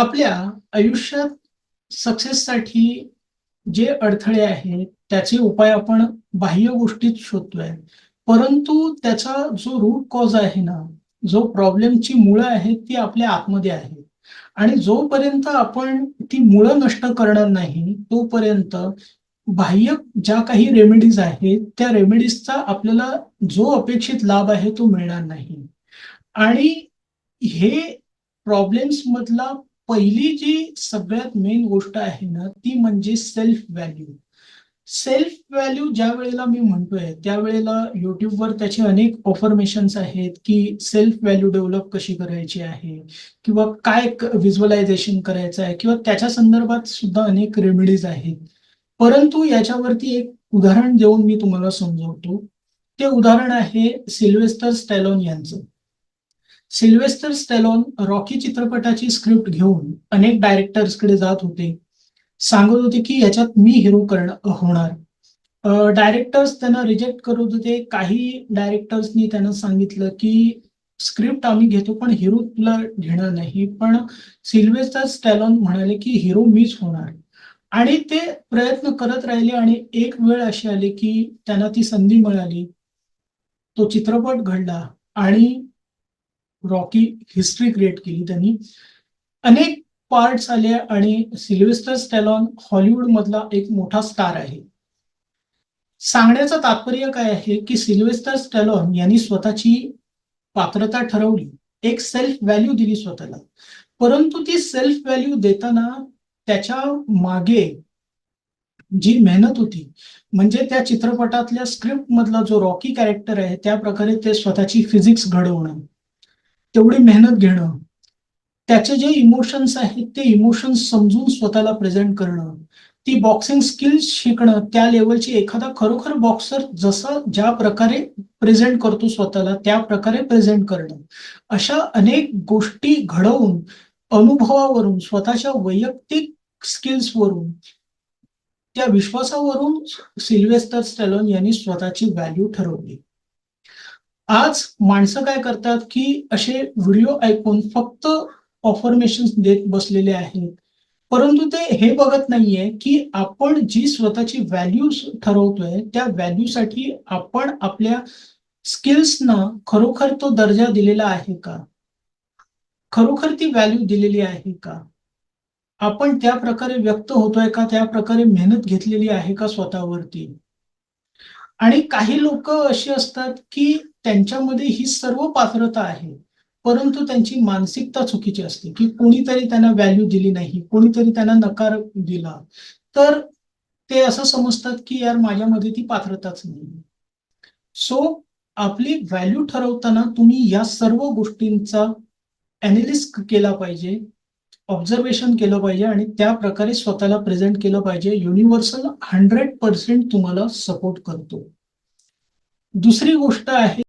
आपल्या आयुष्यात सक्सेससाठी जे अडथळे आहेत, त्याचे उपाय आपण बाह्य गोष्टीत शोधतोय. परंतु त्याचा जो रूट कॉज आहे ना, जो प्रॉब्लेमची मुळं आहेत, ती आपल्या आतमध्ये आहेत. आणि जोपर्यंत आपण ती मुळं नष्ट करणार नाही, तोपर्यंत बाह्य ज्या काही रेमेडीज आहेत, त्या रेमेडीजचा आपल्याला जो अपेक्षित लाभ आहे, तो मिळणार नाही. आणि हे प्रॉब्लेम्समधला पहिली जी सगळ्यात मेन गोष्ट आहे ना, ती म्हणजे सेल्फ व्हॅल्यू. सेल्फ व्हॅल्यू ज्या वेळेला मी म्हणतोय, त्यावेळेला युट्यूबवर त्याचे अनेक ऑफर्मेशन्स आहेत, की सेल्फ व्हॅल्यू डेव्हलप कशी करायची आहे किंवा काय विज्युअलायझेशन व्हिज्युअलायझेशन करायचं आहे किंवा त्याच्या संदर्भात सुद्धा अनेक रेमेडीज आहेत. परंतु याच्यावरती एक उदाहरण देऊन मी तुम्हाला समजवतो. ते उदाहरण आहे सिल्वेस्टर स्टॅलॉन यांचं. सिल्वेस्टर स्टेलॉन रॉकी चित्रपटाची स्क्रिप्ट घेऊन अनेक डायरेक्टर्सकडे जात होते. सांगत होते, की याच्यात मी हिरो करणं होणार. डायरेक्टर्स त्यांना रिजेक्ट करत होते. काही डायरेक्टर्सनी त्यांना सांगितलं, की स्क्रिप्ट आम्ही घेतो, पण हिरो तुला घेणार नाही. पण सिल्वेस्टर स्टॅलॉन म्हणाले, की हिरो मीच होणार. आणि ते प्रयत्न करत राहिले आणि एक वेळ अशी आली, की त्यांना ती संधी मिळाली. तो चित्रपट घडला आणि रॉकी हिस्ट्री क्रिएट केली त्यांनी. अनेक पार्ट्स आले आणि सिल्व्हेस्टर हॉलिवूड हॉलिवूडमधला एक मोठा स्टार आहे. सांगण्याचं तात्पर्य काय आहे, की सिल्वेस्टर स्टॅलॉन यांनी स्वतःची पात्रता ठरवली. एक सेल्फ व्हॅल्यू दिली स्वतःला. परंतु ती सेल्फ व्हॅल्यू देताना त्याच्यामागे जी मेहनत होती, म्हणजे त्या चित्रपटातल्या स्क्रिप्ट मधला जो रॉकी कॅरेक्टर आहे, त्या प्रकारे ते स्वतःची फिजिक्स घडवणं, तेवढी मेहनत घेणं, त्याचे जे इमोशन्स आहेत, ते इमोशन्स समजून स्वतःला प्रेझेंट करणं, ती बॉक्सिंग स्किल्स शिकणं, त्या लेवलची एखादा खरोखर बॉक्सर जसं ज्या प्रकारे प्रेझेंट करतो स्वतःला, त्या प्रकारे प्रेझेंट करणं. अशा अनेक गोष्टी घडवून, अनुभवावरून, स्वतःच्या वैयक्तिक स्किल्सवरून, त्या विश्वासावरून सिल्वेस्टर स्टॅलोन यांनी स्वतःची व्हॅल्यू ठरवली. आज माणसं काय करतात, की असे व्हिडिओ ऐकून फक्त ऑफर्मेशन देत बसलेले आहेत. परंतु ते हे बघत नाहीये, की आपण जी स्वतःची व्हॅल्यू ठरवतोय, त्या व्हॅल्यूसाठी आपण आपल्या स्किल्सना खरोखर तो दर्जा दिलेला आहे का? खरोखर ती व्हॅल्यू दिलेली आहे का? आपण त्या प्रकारे व्यक्त होतोय का? त्या प्रकारे मेहनत घेतलेली आहे का स्वतःवरती? आणि काही लोक अशी असतात, की त्यांच्यामध्ये ही सर्व पात्रता आहे. परंतु त्यांची मानसिकता चुकीची असते, की कोणीतरी त्यांना व्हॅल्यू दिली नाही, कोणीतरी त्यांना नकार दिला. तर ते असं समजतात, की यार माझ्यामध्ये ती पात्रताच नाही सो आपली व्हॅल्यू ठरवताना तुम्ही या सर्व गोष्टींचा एनालिसिस केला पाहिजे, ऑब्झर्वेशन केलं पाहिजे आणि त्या प्रकारे स्वतःला प्रेझेंट केलं पाहिजे. युनिव्हर्सल 100% तुम्हाला सपोर्ट करतो. दुसरी गोष्ट आहे